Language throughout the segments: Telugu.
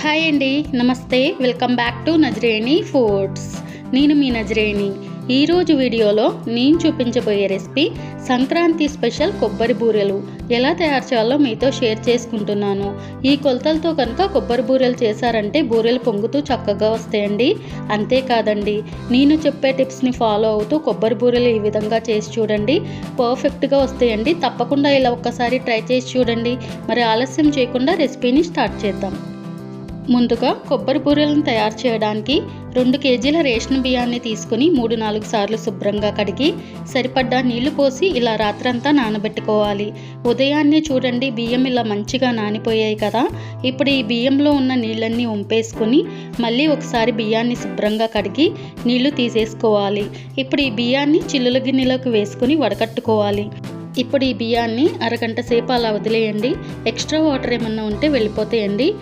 హాయ్ అండి నమస్తే. Welcome back to Nazareni foods. నేను మీ నజరేణి. ఈరోజు వీడియోలో నేను చూపించబోయే రెసిపీ సంక్రాంతి స్పెషల్ కొబ్బరి బూరెలు. ఎలా తయారు చేయాలో మీతో షేర్ చేసుకుంటున్నాను. ఈ కొలతలతో కనుక కొబ్బరి బూరెలు చేశారంటే బూరెలు పొంగుతూ చక్కగా వస్తాయండి. అంతేకాదండి నేను చెప్పే టిప్స్ని ఫాలో అవుతూ కొబ్బరి బూరెలు ఈ విధంగా చేసి చూడండి. పర్ఫెక్ట్గా వస్తాయండి. తప్పకుండా ఇలా ఒక్కసారి ట్రై చేసి చూడండి. మరి ఆలస్యం చేయకుండా రెసిపీని స్టార్ట్ చేద్దాం. ముందుగా కొబ్బరి బూరెలను తయారు చేయడానికి రెండు కేజీల రేషన్ బియ్యాన్ని తీసుకుని మూడు నాలుగు సార్లు శుభ్రంగా కడిగి సరిపడ్డా నీళ్ళు పోసి ఇలా రాత్రంతా నానబెట్టుకోవాలి. ఉదయాన్నే చూడండి బియ్యం ఇలా మంచిగా నానిపోయాయి కదా. ఇప్పుడు ఈ బియ్యంలో ఉన్న నీళ్ళన్నీ ఉంపేసుకుని మళ్ళీ ఒకసారి బియ్యాన్ని శుభ్రంగా కడిగి నీళ్ళు తీసేసుకోవాలి. ఇప్పుడు ఈ బియ్యాన్ని చిల్లుల గిన్నెలోకి వేసుకుని వడకట్టుకోవాలి. ఇప్పుడు ఈ బియ్యాన్ని అరగంట సేపు అలా వదిలేయండి. ఎక్స్ట్రా వాటర్ ఏమన్నా ఉంటే వెళ్ళిపోతాయండి.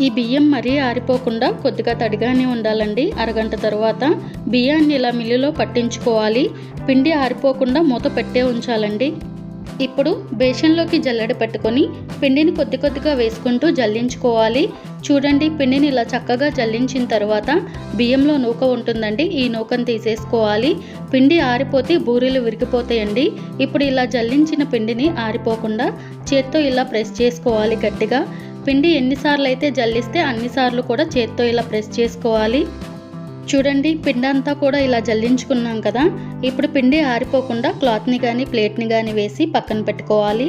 ఈ బియ్యం మరీ ఆరిపోకుండా కొద్దిగా తడిగానే ఉండాలండి. అరగంట తర్వాత బియ్యాన్ని ఇలా మిల్లులో పట్టించుకోవాలి. పిండి ఆరిపోకుండా మూత పెట్టే ఉంచాలండి. ఇప్పుడు బేషన్లోకి జల్లెడ పెట్టుకొని పిండిని కొద్ది కొద్దిగా వేసుకుంటూ జల్లించుకోవాలి. చూడండి పిండిని ఇలా చక్కగా జల్లించిన తర్వాత బియ్యంలో నూక ఉంటుందండి. ఈ నూకను తీసేసుకోవాలి. పిండి ఆరిపోతే బూరెలు విరిగిపోతాయండి. ఇప్పుడు ఇలా జల్లించిన పిండిని ఆరిపోకుండా చేత్తో ఇలా ప్రెస్ చేసుకోవాలి గట్టిగా. పిండి ఎన్నిసార్లు అయితే జల్లిస్తే అన్నిసార్లు కూడా చేత్తో ఇలా ప్రెస్ చేసుకోవాలి. చూడండి పిండి అంతా కూడా ఇలా జల్లించుకున్నాం కదా. ఇప్పుడు పిండి ఆరిపోకుండా క్లాత్ని కానీ ప్లేట్ని కానీ వేసి పక్కన పెట్టుకోవాలి.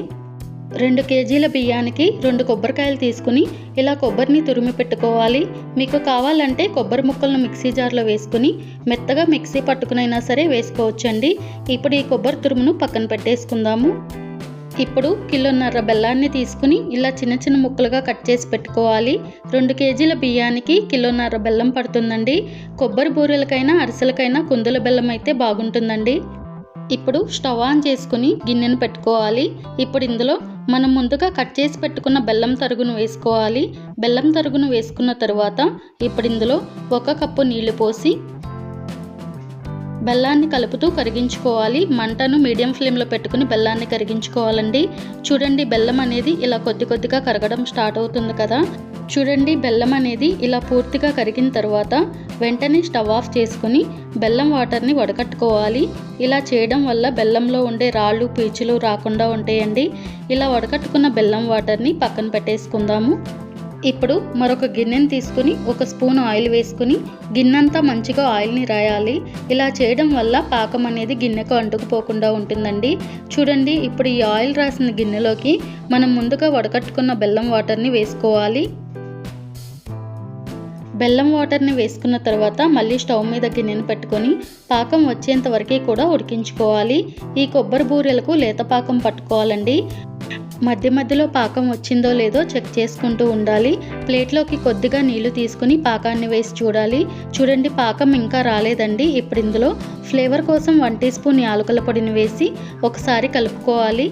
రెండు కేజీల బియ్యానికి రెండు కొబ్బరికాయలు తీసుకుని ఇలా కొబ్బరిని తురిమి పెట్టుకోవాలి. మీకు కావాలంటే కొబ్బరి ముక్కలను మిక్సీ జార్లో వేసుకుని మెత్తగా మిక్సీ పట్టుకునైనా సరే వేసుకోవచ్చండి. ఇప్పుడు ఈ కొబ్బరి తురుమును పక్కన పెట్టేసుకుందాము. ఇప్పుడు కిలోన్నర బెల్లాన్ని తీసుకుని ఇలా చిన్న చిన్న ముక్కలుగా కట్ చేసి పెట్టుకోవాలి. రెండు కేజీల బియ్యానికి కిలోన్నర బెల్లం పడుతుందండి. కొబ్బరి బూరెలకైనా అరిసెలకైనా కుందుల బెల్లం అయితే బాగుంటుందండి. ఇప్పుడు స్టవ్ ఆన్ చేసుకుని గిన్నెను పెట్టుకోవాలి. ఇప్పుడు ఇందులో మనం ముందుగా కట్ చేసి పెట్టుకున్న బెల్లం తరుగును వేసుకోవాలి. బెల్లం తరుగును వేసుకున్న తర్వాత ఇప్పుడు ఇందులో ఒక కప్పు నీళ్ళు పోసి బెల్లాన్ని కలుపుతూ కరిగించుకోవాలి. మంటను మీడియం ఫ్లేమ్లో పెట్టుకుని బెల్లాన్ని కరిగించుకోవాలండి. చూడండి బెల్లం అనేది ఇలా కొద్ది కొద్దిగా కరగడం స్టార్ట్ అవుతుంది కదా. చూడండి బెల్లం అనేది ఇలా పూర్తిగా కరిగిన తర్వాత వెంటనే స్టవ్ ఆఫ్ చేసుకుని బెల్లం వాటర్ని వడకట్టుకోవాలి. ఇలా చేయడం వల్ల బెల్లంలో ఉండే రాళ్ళు పీచులు రాకుండా ఉంటాయండి. ఇలా వడకట్టుకున్న బెల్లం వాటర్ని పక్కన పెట్టేసుకుందాము. ఇప్పుడు మరొక గిన్నెని తీసుకుని ఒక స్పూన్ ఆయిల్ వేసుకుని గిన్నెంతా మంచిగా ఆయిల్ని రాయాలి. ఇలా చేయడం వల్ల పాకం అనేది గిన్నెకు అంటుకుపోకుండా ఉంటుందండి. చూడండి ఇప్పుడు ఈ ఆయిల్ రాసిన గిన్నెలోకి మనం ముందుగా వడకట్టుకున్న బెల్లం వాటర్ని వేసుకోవాలి. బెల్లం వాటర్ని వేసుకున్న తర్వాత మళ్ళీ స్టవ్ మీద గిన్నెను పెట్టుకొని పాకం వచ్చేంత వరకు కూడా ఉడికించుకోవాలి. ఈ కొబ్బరి బూరెలకు లేత పాకం పట్టుకోవాలండి. మధ్య మధ్యలో పాకం వచ్చిందో లేదో చెక్ చేసుకుంటూ ఉండాలి. ప్లేట్లోకి కొద్దిగా నీళ్ళు తీసుకుని పాకాన్ని వేసి చూడాలి. చూడండి పాకం ఇంకా రాలేదండి. ఇప్పుడు ఇందులో ఫ్లేవర్ కోసం వన్ టీ స్పూన్ యాలకుల పొడిని వేసి ఒకసారి కలుపుకోవాలి.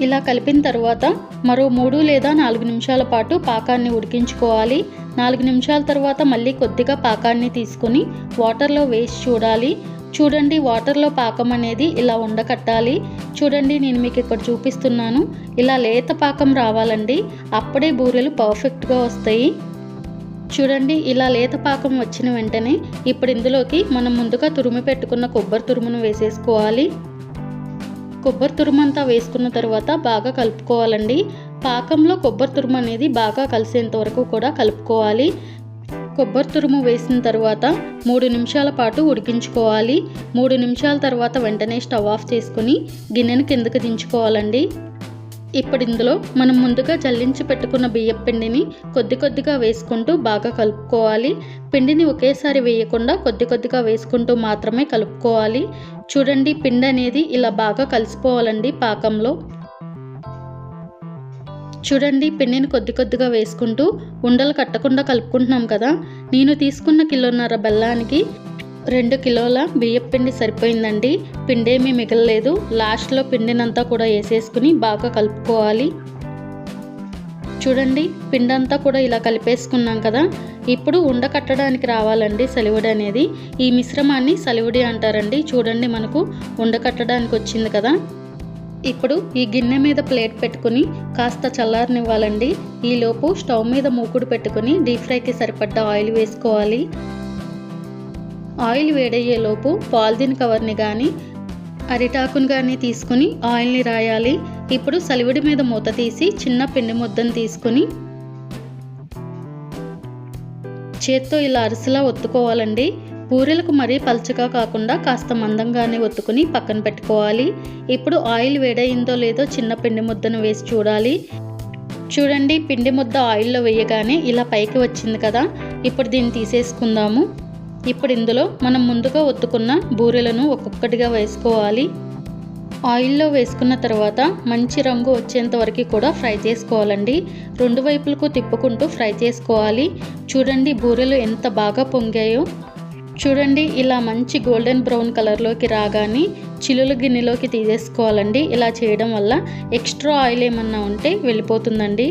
ఇలా కలిపిన తర్వాత మరో మూడు లేదా నాలుగు నిమిషాల పాటు పాకాన్ని ఉడికించుకోవాలి. నాలుగు నిమిషాల తర్వాత మళ్ళీ కొద్దిగా పాకాన్ని తీసుకుని వాటర్లో వేసి చూడాలి. చూడండి వాటర్లో పాకం అనేది ఇలా ఉండకట్టాలి. చూడండి నేను మీకు ఇక్కడ చూపిస్తున్నాను. ఇలా లేత పాకం రావాలండి. అప్పుడే బూరెలు పర్ఫెక్ట్గా వస్తాయి. చూడండి ఇలా లేత పాకం వచ్చిన వెంటనే ఇప్పుడు ఇందులోకి మనం ముందుగా తురుము పెట్టుకున్న కొబ్బరి తురుమును వేసేసుకోవాలి. కొబ్బరి తురుము అంతా వేసుకున్న తర్వాత బాగా కలుపుకోవాలండి. పాకంలో కొబ్బరి తురుము అనేది బాగా కలిసేంత వరకు కూడా కలుపుకోవాలి. కొబ్బరి తురుము వేసిన తర్వాత మూడు నిమిషాల పాటు ఉడికించుకోవాలి. మూడు నిమిషాల తర్వాత వెంటనే స్టవ్ ఆఫ్ చేసుకుని గిన్నెను కిందకు దించుకోవాలండి. ఇప్పుడు ఇందులో మనం ముందుగా జల్లించి పెట్టుకున్న బియ్యం పిండిని కొద్ది కొద్దిగా వేసుకుంటూ బాగా కలుపుకోవాలి. పిండిని ఒకేసారి వేయకుండా కొద్ది కొద్దిగా వేసుకుంటూ మాత్రమే కలుపుకోవాలి. చూడండి పిండి అనేది ఇలా బాగా కలిసిపోవాలండి పాకంలో. చూడండి పిండిని కొద్ది కొద్దిగా వేసుకుంటూ ఉండలు కట్టకుండా కలుపుకుంటున్నాం కదా. నేను తీసుకున్న కిలోన్నర బెల్లానికి రెండు కిలోల బియ్యం పిండి సరిపోయిందండి. పిండేమీ మిగలలేదు. లాస్ట్లో పిండినంతా కూడా వేసేసుకుని బాగా కలుపుకోవాలి. చూడండి పిండంతా కూడా ఇలా కలిపేసుకున్నాం కదా. ఇప్పుడు ఉండ కట్టడానికి రావాలండి సలివిడి అనేది. ఈ మిశ్రమాన్ని సలివుడి అంటారండి. చూడండి మనకు ఉండ కట్టడానికి వచ్చింది కదా. ఇప్పుడు ఈ గిన్నె మీద ప్లేట్ పెట్టుకుని కాస్త చల్లారనివ్వాలండి. ఈలోపు స్టవ్ మీద మూకుడు పెట్టుకుని డీప్ ఫ్రైకి సరిపడ్డ ఆయిల్ వేసుకోవాలి. ఆయిల్ వేడయ్యేలోపు పాలిథిన్ కవర్ని కానీ అరిటాకును కానీ తీసుకుని ఆయిల్ని రాయాలి. ఇప్పుడు సలివిడి మీద మూత తీసి చిన్న పిండి ముద్దను తీసుకుని చేత్తో ఇలా అరిసెలా ఒత్తుకోవాలండి. పూరీలకు మరీ పల్చగా కాకుండా కాస్త మందంగానే ఒత్తుకుని పక్కన పెట్టుకోవాలి. ఇప్పుడు ఆయిల్ వేడయిందో లేదో చిన్న పిండి ముద్దను వేసి చూడాలి. చూడండి పిండి ముద్ద ఆయిల్లో వేయగానే ఇలా పైకి వచ్చింది కదా. ఇప్పుడు దీన్ని తీసేసుకుందాము. ఇప్పుడు ఇందులో మనం ముందుగా ఒత్తుకున్న బూరెలను ఒక్కొక్కటిగా వేసుకోవాలి. ఆయిల్లో వేసుకున్న తర్వాత మంచి రంగు వచ్చేంత వరకు కూడా ఫ్రై చేసుకోవాలండి. రెండు వైపులకు తిప్పుకుంటూ ఫ్రై చేసుకోవాలి. చూడండి బూరెలు ఎంత బాగా పొంగాయో. చూడండి ఇలా మంచి గోల్డెన్ బ్రౌన్ కలర్లోకి రాగానే చిలుల గిన్నెలోకి తీసేసుకోవాలండి. ఇలా చేయడం వల్ల ఎక్స్ట్రా ఆయిల్ ఏమన్నా ఉంటే వెళ్ళిపోతుందండి.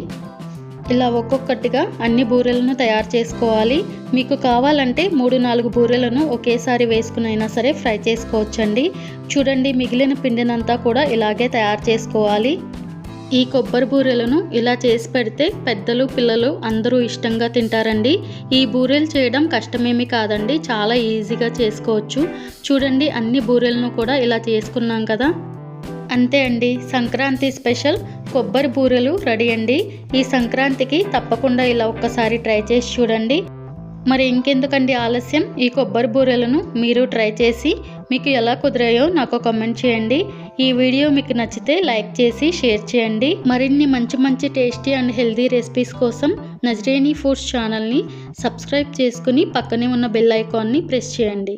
ఇలా ఒక్కొక్కటిగా అన్ని బూరెలను తయారు చేసుకోవాలి. మీకు కావాలంటే మూడు నాలుగు బూరెలను ఒకేసారి వేసుకునైనా సరే ఫ్రై చేసుకోవచ్చండి. చూడండి మిగిలిన పిండినంతా కూడా ఇలాగే తయారు చేసుకోవాలి. ఈ కొబ్బరి బూరెలను ఇలా చేసి పెడితే పెద్దలు పిల్లలు అందరూ ఇష్టంగా తింటారండి. ఈ బూరెలు చేయడం కష్టమేమి కాదండి. చాలా ఈజీగా చేసుకోవచ్చు. చూడండి అన్ని బూరెలను కూడా ఇలా చేసుకున్నాం కదా. అంతే అండి. సంక్రాంతి స్పెషల్ కొబ్బరి బూరెలు రెడీ అండి. ఈ సంక్రాంతికి తప్పకుండా ఇలా ఒక్కసారి ట్రై చేసి చూడండి. మరి ఇంకెందుకండి ఆలస్యం? ఈ కొబ్బరి బూరెలను మీరు ట్రై చేసి మీకు ఎలా కుదిరాయో నాకు కామెంట్ చేయండి. ఈ వీడియో మీకు నచ్చితే లైక్ చేసి షేర్ చేయండి. మరిన్ని మంచి మంచి టేస్టీ అండ్ హెల్తీ రెసిపీస్ కోసం నజరేనీ ఫుడ్స్ ఛానల్ని సబ్స్క్రైబ్ చేసుకుని పక్కనే ఉన్న బెల్ ఐకాన్ని ప్రెస్ చేయండి.